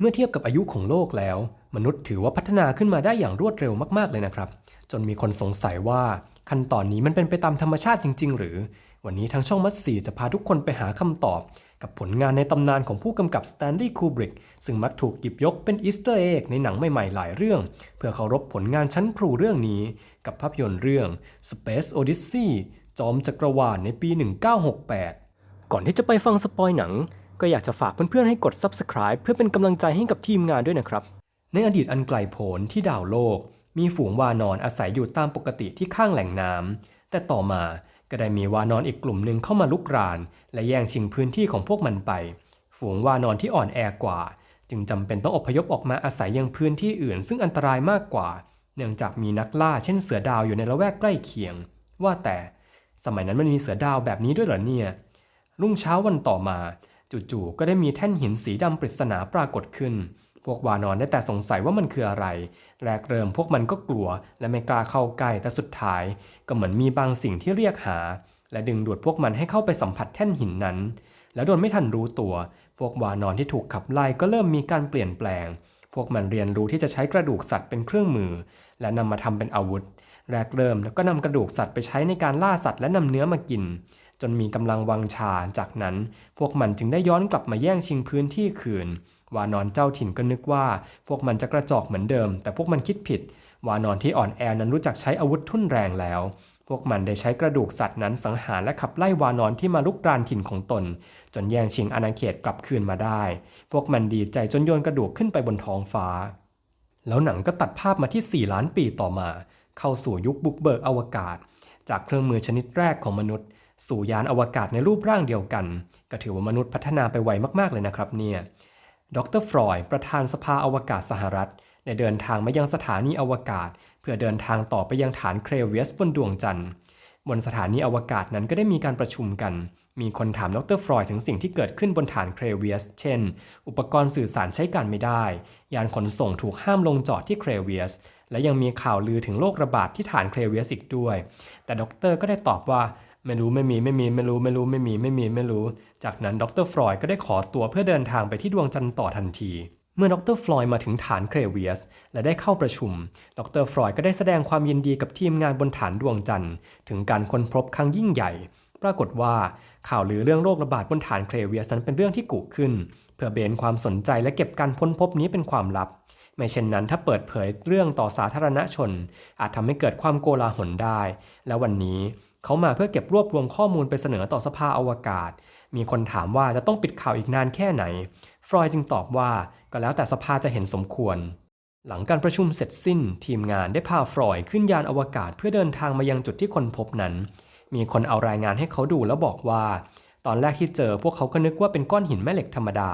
เมื่อเทียบกับอายุของโลกแล้ว มนุษย์ถือว่าพัฒนาขึ้นมาได้อย่างรวดเร็วมากๆเลยนะครับ จนมีคนสงสัยว่าขั้นตอนนี้มันเป็นไปตามธรรมชาติจริง ๆ หรือ วันนี้ทางช่องมัดสีจะพาทุกคนไปหาคำตอบ กับผลงานในตำนานของผู้กำกับสแตนลีย์คูบริกซึ่งมักถูกหยิบยกเป็นอีสเตอร์เอ็กในหนังใหม่ๆหลายเรื่อง เพื่อเคารพผลงานชั้นครูเรื่องนี้ กับภาพยนตร์เรื่อง Space Odyssey จอมจักรวาลในปี 1968 ก่อนที่จะไปฟังสปอยหนัง ก็อยากจะฝากเพื่อนๆให้กด Subscribe เพื่อเป็นกำลังใจให้กับทีมงานด้วยนะครับ ในอดีตอันไกลโพ้นที่ดาวโลก มีฝูงวานอนอาศัยอยู่ตามปกติที่ข้างแหล่งน้ำแต่ต่อมาก็ได้มีวานอนอีกกลุ่มหนึ่งเข้ามาลุกราน และแย่งชิงพื้นที่ของพวกมันไป ฝูงวานอนที่อ่อนแอกว่า จึงจำเป็นต้องอพยพออกมาอาศัยยังพื้นที่อื่น ซึ่งอันตรายมากกว่า เนื่องจากมีนักล่าเช่นเสือดาวอยู่ในละแวกใกล้เคียง ว่าแต่ สมัยนั้นมันมีเสือดาวแบบนี้ด้วยเหรอเนี่ย รุ่งเช้าวันต่อมา จู่ๆก็ได้มีแท่นหินสีดำปริศนาปรากฏขึ้น พวกวานอนได้แต่สงสัยว่ามันคืออะไร แรกเริ่มพวกมันก็กลัว และไม่กล้าเข้าใกล้แต่สุดท้าย ก็เหมือนมีบางสิ่งที่เรียกหา และดึงดูดพวกมันให้เข้าไปสัมผัสแท่นหินนั้น แล้วโดยไม่ทันรู้ตัว พวกวานอนที่ถูกขับไล่ก็เริ่มมีการเปลี่ยนแปลง พวกมันเรียนรู้ที่จะใช้กระดูกสัตว์เป็นเครื่องมือ และนำมาทำเป็นอาวุธ แรกเริ่มแล้วก็นำกระดูกสัตว์ไปใช้ในการล่าสัตว์และนำเนื้อมากิน จนมีกำลังวังชา จากนั้นพวกมันจึงได้ย้อนกลับมาแย่งชิงพื้นที่คืน วานอนเจ้าถิ่นก็นึกว่า พวกมันจะกระจอกเหมือนเดิม แต่พวกมันคิดผิด วานอนที่อ่อนแอนั้นรู้จักใช้อาวุธทุ่นแรงแล้ว พวกมันได้ใช้กระดูกสัตว์นั้นสังหารและขับไล่วานอนที่มาลุกรานถิ่นของตน จนแย่งชิงอาณาเขตกลับคืนมาได้ พวกมันดีใจจนโยนกระดูกขึ้นไปบนท้องฟ้า แล้วหนังก็ตัดภาพมาที่ 4 ล้านปีต่อมา เข้าสู่ยุคบุกเบิกอวกาศ จากเครื่องมือชนิดแรกของมนุษย์ สู่ยานอวกาศในรูปร่างเดียวกัน ก็ถือว่ามนุษย์พัฒนาไปไวมากๆเลยนะครับเนี่ยดรฟรอยประธานสภาอวกาศสหรัฐได้เดินทางมายังสถานีอวกาศ เพื่อเดินทางต่อไปยังฐานเครเวียสบนดวงจันทร์บนสถานีอวกาศนั้นก็ได้มีการประชุมกัน มีคนถามดรฟรอยถึงสิ่งที่เกิดขึ้นบนฐานเครเวียส เช่น อุปกรณ์สื่อสารใช้การไม่ได้ ยานขนส่งถูกห้ามลงจอดที่เครเวียส และยังมีข่าวลือถึงโรคระบาดที่ฐานเครเวียสอีกด้วย แต่ดรก็ได้ตอบว่า ไม่รู้ไม่มีไม่มีไม่รู้ไม่รู้ไม่มีไม่มีไม่รู้ จากนั้นดรฟรอยด์ก็ได้ขอตัวเพื่อเดินทางไปที่ดวงจันทร์ต่อทันที เมื่อดรฟลอยด์มาถึงฐานเครเวียส และได้เข้าประชุม ดรฟลอยด์ก็ได้แสดงความยินดีกับทีมงานบนฐานดวงจันทร์ ถึงการค้นพบครั้งยิ่งใหญ่ ปรากฏว่าข่าวลือเรื่องโรคระบาดบนฐานเครเวียสนั้นเป็นเรื่องที่กุขึ้น เพื่อเบนความสนใจและเก็บการพ้นพบนี้เป็นความลับไม่เช่นนั้นถ้าเปิดเผยเรื่องต่อสาธารณชน อาจทำให้เกิดความโกลาหลได้ และวันนี้ เขามาเพื่อเก็บรวบรวมข้อมูลไปเสนอต่อสภาอวกาศ มีคนถามว่าจะต้องปิดข่าวอีกนานแค่ไหน ฟรอยจึงตอบว่าก็แล้วแต่สภาจะเห็นสมควร หลังการประชุมเสร็จสิ้น ทีมงานได้พาฟรอยขึ้นยานอวกาศเพื่อเดินทางมายังจุดที่คนพบนั้น มีคนเอารายงานให้เขาดูแล้วบอกว่า ตอนแรกที่เจอพวกเขาก็นึกว่าเป็นก้อนหินแม่เหล็กธรรมดา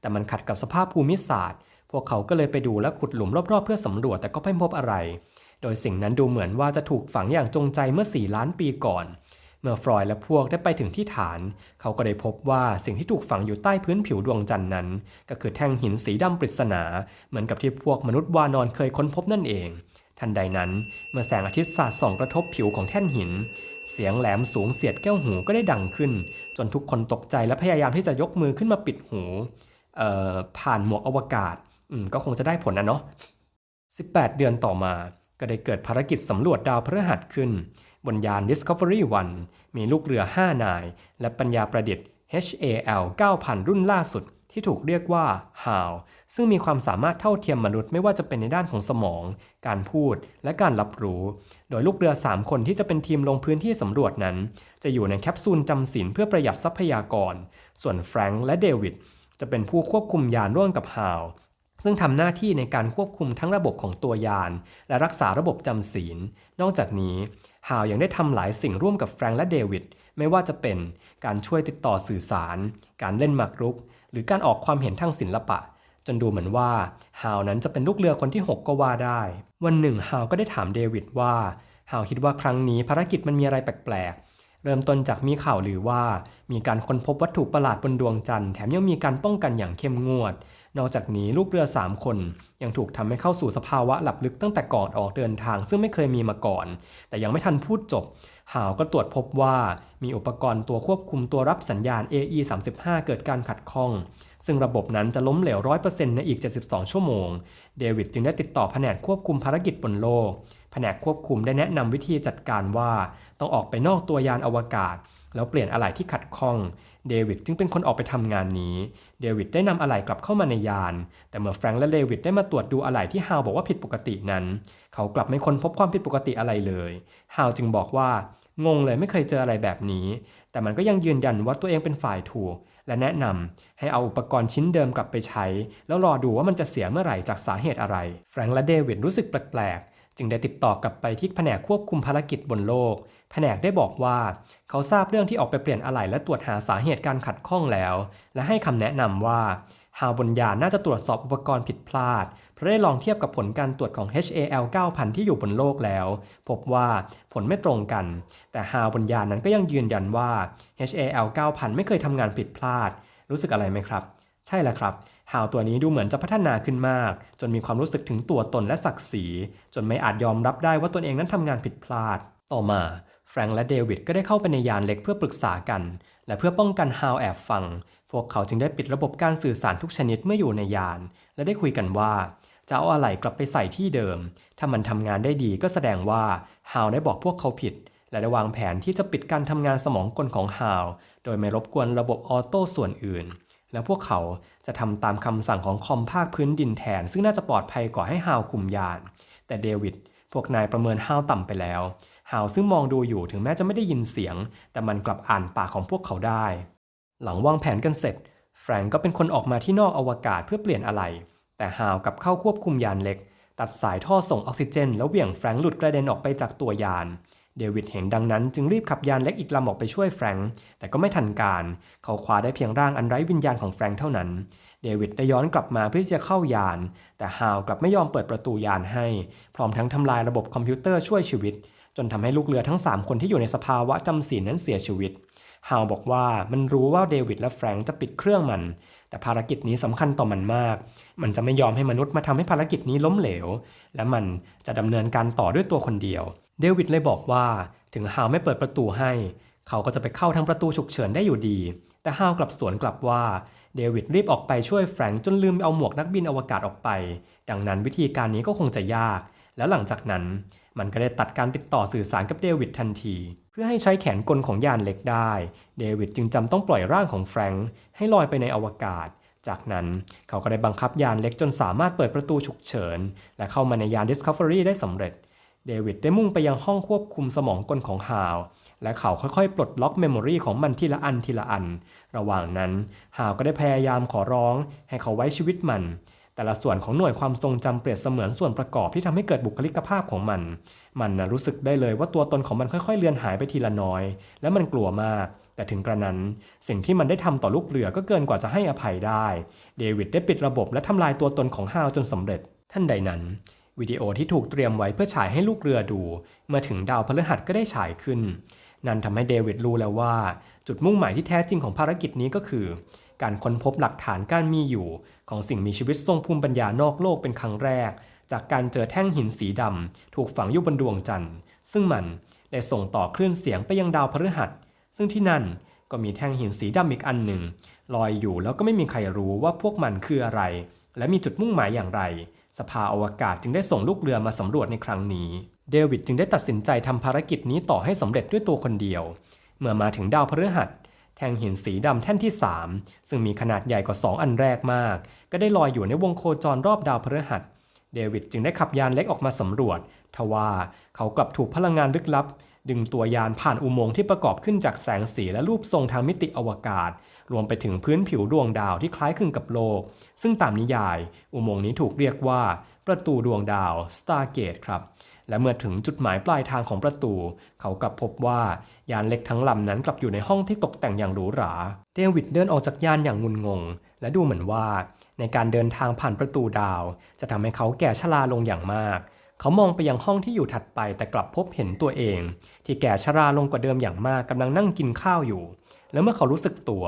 แต่มันขัดกับสภาพภูมิศาสตร์ พวกเขาก็เลยไปดูและขุดหลุมรอบๆ เพื่อสำรวจแต่ก็ไม่พบอะไร โดยสิ่งนั้นดูเหมือนว่าจะถูกฝังอย่างจงใจเมื่อ 4 ล้านปีก่อน เมื่อฟรอยและพวกได้ไปถึงที่ฐาน เขาก็ได้พบว่าสิ่งที่ถูกฝังอยู่ใต้พื้นผิวดวงจันทร์นั้น ก็คือแท่งหินสีดำปริศนา เหมือนกับที่พวกมนุษย์วานอนเคยค้นพบนั่นเอง ทันใดนั้น เมื่อแสงอาทิตย์สาดส่องกระทบผิวของแท่นหิน เสียงแหลมสูงเสียดแก้วหูก็ได้ดังขึ้น จนทุกคนตกใจและพยายามที่จะยกมือขึ้นมาปิดหูเอ่อผ่านหมวกอวกาศอืมก็คงจะได้ผลนะเนาะ18 เดือนต่อมา ก็ได้เกิดภารกิจสำรวจดาวพฤหัสขึ้น บนยาน Discovery 1 มีลูกเรือ 5 นาย และปัญญาประดิษฐ์ HAL 9000 รุ่นล่าสุดที่ถูกเรียกว่า HAL ซึ่งมีความสามารถเท่าเทียมมนุษย์ไม่ว่าจะเป็นในด้านของสมอง การพูด และการรับรู้ โดยลูกเรือ 3 คนที่จะเป็นทีมลงพื้นที่สำรวจนั้น จะอยู่ในแคปซูลจำศีลเพื่อประหยัดทรัพยากร ส่วนแฟรงค์และเดวิดจะเป็นผู้ควบคุมยานร่วมกับฮาว ซึ่งทำหน้าที่ในการควบคุมทั้งระบบของตัวยาน และรักษาระบบจำศีล นอกจากนี้ฮาวยังได้ทำหลายสิ่งร่วมกับแฟรงและเดวิดไม่ว่าจะเป็นการช่วยติดต่อสื่อสาร การเล่นหมากรุก หรือการออกความเห็นทางศิลปะ จนดูเหมือนว่าฮาวนั้นจะเป็นลูกเรือคนที่ 6 ก็ว่าได้ วันหนึ่งฮาวก็ได้ถามเดวิดว่าฮาวคิดว่าครั้งนี้ภารกิจมันมีอะไรแปลกๆ เริ่มต้นจากมีข่าวหรือว่า มีการค้นพบวัตถุประหลาดบนดวงจันทร์แถมยังมีการป้องกันอย่างเข้มงวด นอกจากนี้ลูกเรือ 3 คน ยังถูกทำให้เข้าสู่สภาวะหลับลึกตั้งแต่ก่อนออกเดินทาง ซึ่งไม่เคยมีมาก่อน แต่ยังไม่ทันพูดจบหาวก็ตรวจพบว่ามีอุปกรณ์ตัวควบคุมตัวรับสัญญาณ AE 35เกิดการขัดข้อง ซึ่งระบบนั้นจะล้มเหลว 100%ในอีก 72 ชั่วโมง เดวิดจึงได้ติดต่อแผนกควบคุมภารกิจบนโลก แผนกควบคุมได้แนะนำวิธีจัดการว่า ต้องออกไปนอกตัวยานอวกาศ แล้วเปลี่ยนอะไหล่ที่ขัดข้อง เดวิดจึงเป็นคนออกไปทำงานนี้ เดวิดได้นำอะไหล่กลับเข้ามาในยาน แต่เมื่อแฟรงค์และเดวิดได้มาตรวจดูอะไหล่ที่ฮาวบอกว่าผิดปกตินั้น เขากลับไม่ค้นพบความผิดปกติอะไรเลยฮาวจึงบอกว่างงเลยไม่เคยเจออะไรแบบนี้ แต่มันก็ยังยืนยันว่าตัวเองเป็นฝ่ายถูก และแนะนำให้เอาอุปกรณ์ชิ้นเดิมกลับไปใช้ แล้วรอดูว่ามันจะเสียเมื่อไหร่จากสาเหตุอะไร แฟรงค์และเดวิดรู้สึกแปลกๆ จึงได้ติดต่อกลับไปที่แผนกควบคุมภารกิจบนโลก แผนกได้บอกว่า เขาทราบเรื่องที่ออกไปเปลี่ยนอะไหล่และตรวจหาสาเหตุการขัดข้องแล้ว และให้คำแนะนำว่าฮาวบนยานน่าจะตรวจสอบอุปกรณ์ผิดพลาด เพราะได้ลองเทียบกับผลการตรวจของ HAL 9000 ที่อยู่บนโลกแล้ว พบว่าผลไม่ตรงกัน แต่ฮาวบนยานนั้นก็ยังยืนยันว่า HAL 9000 ไม่เคยทำงานผิดพลาด รู้สึกอะไรไหมครับ ใช่แล้วครับฮาวตัวนี้ดูเหมือนจะพัฒนาขึ้นมาก จนมีความรู้สึกถึงตัวตนและศักดิ์ศรี จนไม่อาจยอมรับได้ว่าตนเองนั้นทำงานผิดพลาด ต่อมา แฟรงค์และเดวิดก็ได้เข้าไปในยานเล็กเพื่อปรึกษากัน และเพื่อป้องกันฮาวแอบฟัง พวกเขาจึงได้ปิดระบบการสื่อสารทุกชนิดเมื่ออยู่ในยาน และได้คุยกันว่า จะเอาอะไหล่กลับไปใส่ที่เดิม ถ้ามันทำงานได้ดีก็แสดงว่าฮาวได้บอกพวกเขาผิด และได้วางแผนที่จะปิดการทำงานสมองกลของฮาวโดยไม่รบกวนระบบออโต้ส่วนอื่น แล้วพวกเขาจะทำตามคำสั่งของคอมภาคพื้นดินแทน ซึ่งน่าจะปลอดภัยกว่าให้ฮาวคุมยาน แต่เดวิดพวกนายประเมินฮาวต่ำไปแล้ว ฮาวซึ่งมองดูอยู่ถึงแม้จะไม่ได้ยินเสียง แต่มันกลับอ่านปากของพวกเขาได้ หลังวางแผนกันเสร็จ แฟรงก์ก็เป็นคนออกมาที่นอกอวกาศเพื่อเปลี่ยนอะไหล่แต่ฮาวกับเข้าควบคุมยานเล็ก ตัดสายท่อส่งออกซิเจน แล้วเหวี่ยงแฟรงก์หลุดกระเด็นออกไปจากตัวยาน เดวิดเห็นดังนั้นจึงรีบขับยานเล็กอีกลำออกไปช่วยแฟรงก์แต่ก็ไม่ทันการ เขาคว้าได้เพียงร่างอันไร้วิญญาณของแฟรงก์เท่านั้นเดวิดได้ย้อนกลับมาเพื่อที่จะเข้ายาน แต่ฮาวกลับไม่ยอมเปิดประตูยานให้ พร้อมทั้งทำลายระบบคอมพิวเตอร์ช่วยชีวิต จนทำให้ลูกเรือทั้ง 3 คนที่อยู่ในสภาวะจำศีลนั้นเสียชีวิต ฮาวบอกว่ามันรู้ว่าเดวิดและแฟรงก์จะปิดเครื่องมัน แต่ภารกิจนี้สำคัญต่อมันมาก มันจะไม่ยอมให้มนุษย์มาทำให้ภารกิจนี้ล้มเหลว และมันจะดำเนินการต่อด้วยตัวคนเดียว เดวิดเลยบอกว่า ถึงฮาวไม่เปิดประตูให้ เขาก็จะไปเข้าทางประตูฉุกเฉินได้อยู่ดี แต่ฮาวกลับสวนกลับว่าเดวิดรีบออกไปช่วยแฟรงก์จนลืมเอาหมวกนักบินอวกาศออกไป ดังนั้นวิธีการนี้ก็คงจะยาก แล้วหลังจากนั้น มันก็ได้ตัดการติดต่อสื่อสารกับเดวิดทันที เพื่อให้ใช้แขนกลของยานเล็กได้ เดวิดจึงจำต้องปล่อยร่างของแฟรงก์ให้ลอยไปในอวกาศ จากนั้นเขาก็ได้บังคับยานเล็กจนสามารถเปิดประตูฉุกเฉิน และเข้ามาในยาน Discovery ได้สำเร็จ เดวิดได้มุ่งไปยังห้องควบคุมสมองกลของฮาวและเขาค่อยๆ ปลดล็อกเมมโมรีของมันทีละอันทีละอัน ระหว่างนั้น ฮาวก็ได้พยายามขอร้องให้เขาไว้ชีวิตมัน แต่ละส่วนของหน่วยความทรงจำเปรียบเสมือนส่วนประกอบที่ทำให้เกิดบุคลิกภาพของมัน มันนะรู้สึกได้เลยว่าตัวตนของมันค่อยๆเลือนหายไปทีละน้อย และมันกลัวมาก แต่ถึงกระนั้น สิ่งที่มันได้ทำต่อลูกเรือก็เกินกว่าจะให้อภัยได้ เดวิดได้ปิดระบบและทำลายตัวตนของฮาวจนสำเร็จ ท่านใดนั้นวิดีโอที่ถูกเตรียมไว้เพื่อฉายให้ลูกเรือดู เมื่อถึงดาวพฤหัสก็ได้ฉายขึ้น นั่นทำให้เดวิดรู้แล้วว่า จุดมุ่งหมายที่แท้จริงของภารกิจนี้ก็คือ การค้นพบหลักฐานการมีอยู่ ของสิ่งมีชีวิตทรงภูมิปัญญานอกโลกเป็นครั้งแรก จากการเจอแท่งหินสีดำถูกฝังอยู่บนดวงจันทร์ ซึ่งมันได้ส่งต่อคลื่นเสียงไปยังดาวพฤหัส ซึ่งที่นั่นก็มีแท่งหินสีดำอีกอันหนึ่งลอยอยู่แล้วก็ไม่มีใครรู้ว่าพวกมันคืออะไร และมีจุดมุ่งหมายอย่างไร สภาอวกาศจึงได้ส่งลูกเรือมาสำรวจในครั้งนี้ เดวิดจึงได้ตัดสินใจทำภารกิจนี้ต่อให้สำเร็จด้วยตัวคนเดียว เมื่อมาถึงดาวพฤหัส แท่งหินสีดำแท่นที่ 3 ซึ่งมีขนาดใหญ่กว่า 2 อันแรกมาก ก็ได้ลอยอยู่ในวงโคจรรอบดาวพฤหัส เดวิดจึงได้ขับยานเล็กออกมาสำรวจ ทว่าเขากลับถูกพลังงานลึกลับ ดึงตัวยานผ่านอุโมงค์ที่ประกอบขึ้นจากแสงสีและรูปทรงทางมิติอวกาศ รวมไปถึงพื้นผิวดวงดาวที่คล้ายคลึงกับโลก ซึ่งตามนิยาย อุโมงค์นี้ถูกเรียกว่า ประตูดวงดาว Stargate ครับ และเมื่อถึงจุดหมายปลายทางของประตู เขากลับพบว่ายานเล็กทั้งลำนั้นกลับอยู่ในห้องที่ตกแต่งอย่างหรูหรา เดวิดเดินออกจากยานอย่างงุนงง และดูเหมือนว่า ในการเดินทางผ่านประตูดาว จะทำให้เขาแก่ชราลงอย่างมาก เขามองไปยังห้องที่อยู่ถัดไปแต่กลับพบเห็นตัวเอง ที่แก่ชราลงกว่าเดิมอย่างมากกำลังนั่งกินข้าวอยู่ แล้วเมื่อเขารู้สึกตัว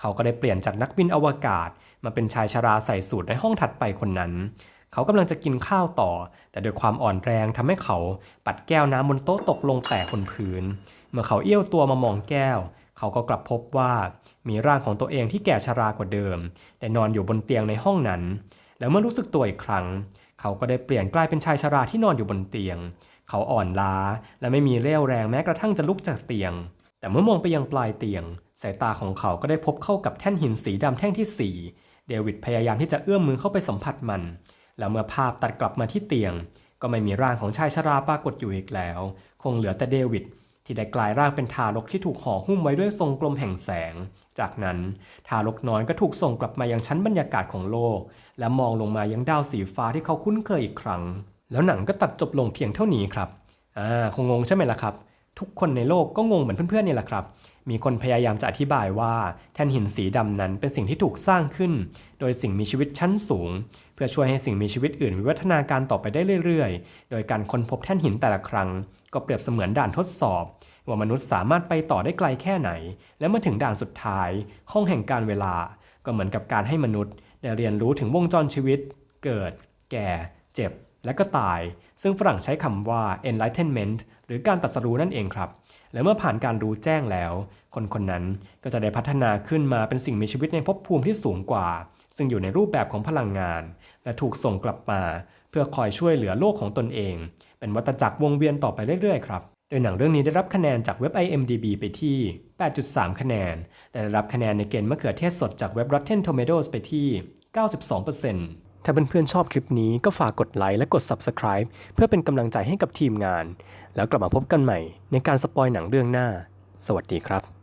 เขาก็ได้เปลี่ยนจากนักบินอวกาศ มาเป็นชายชราใส่สูทในห้องถัดไปคนนั้น เขากำลังจะกินข้าวต่อ แต่ด้วยความอ่อนแรงทำให้เขาปัดแก้วน้ำบนโต๊ะตกลงแตกบนพื้น เมื่อเขาเอี้ยวตัวมามองแก้ว เขาก็กลับพบว่ามีร่างของตัวเองที่แก่ชรากว่าเดิมได้นอนอยู่บนเตียงในห้องนั้น แล้วเมื่อรู้สึกตัวอีกครั้ง เขาก็ได้เปลี่ยนกลายเป็นชายชราที่นอนอยู่บนเตียง เขาอ่อนล้าและไม่มีเรี่ยวแรงแม้กระทั่งจะลุกจากเตียง แต่เมื่อมองไปยังปลายเตียง สายตาของเขาก็ได้พบเข้ากับแท่นหินสีดำแท่งที่สี่เดวิดพยายามที่จะเอื้อมมือเข้าไปสัมผัสมัน แล้วเมื่อภาพตัดกลับมาที่เตียง ก็ไม่มีร่างของชายชราปรากฏอยู่อีกแล้ว คงเหลือแต่เดวิดที่ได้กลายร่างเป็นทารกที่ถูกห่อหุ้มไว้ด้วยทรงกลมแห่งแสง จากนั้นทารกน้อยก็ถูกส่งกลับมายังชั้นบรรยากาศของโลก และมองลงมายังดาวสีฟ้าที่เขาคุ้นเคยอีกครั้ง แล้วหนังก็ตัดจบลงเพียงเท่านี้ครับ อ่า คงงงใช่ไหมล่ะครับ ทุกคนในโลกก็งงเหมือนเพื่อนๆนี่แหละครับ มีคนพยายามจะอธิบายว่าแท่นหินสีดำนั้นเป็นสิ่งที่ถูกสร้างขึ้น โดยสิ่งมีชีวิตชั้นสูง เพื่อช่วยให้สิ่งมีชีวิตอื่นวิวัฒนาการต่อไปได้เรื่อยๆ โดยการค้นพบแท่นหินแต่ละครั้ง ก็เปรียบเสมือนด่านทดสอบ ว่ามนุษย์สามารถไปต่อได้ไกลแค่ไหน และเมื่อถึงด่านสุดท้าย ห้องแห่งการเวลา ก็เหมือนกับการให้มนุษย์ ได้เรียนรู้ถึงวงจรชีวิต เกิด แก่ เจ็บ และก็ตาย ซึ่งฝรั่งใช้คำว่า enlightenment หรือการตรัสรู้นั่นเองครับ และเมื่อผ่านการรู้แจ้งแล้ว คนคนนั้นก็จะได้พัฒนาขึ้นมาเป็นสิ่งมีชีวิตในภพภูมิที่สูงกว่า ซึ่งอยู่ในรูปแบบของพลังงาน และถูกส่งกลับมา เพื่อคอยช่วยเหลือโลกของตนเอง เป็นวัฏจักรวงเวียนต่อไปเรื่อยๆครับโดยหนังเรื่องนี้ได้รับคะแนนจากเว็บ IMDb ไปที่ 8.3 คะแนน และได้รับคะแนนในเกณฑ์มะเขือเทศสดจากเว็บ Rotten Tomatoes ไปที่ 92% ถ้าเพื่อนๆชอบคลิปนี้ก็ฝากกดไลค์และกด Subscribe เพื่อเป็นกำลังใจให้กับทีมงาน แล้วกลับมาพบกันใหม่ในการสปอยหนังเรื่องหน้า สวัสดีครับ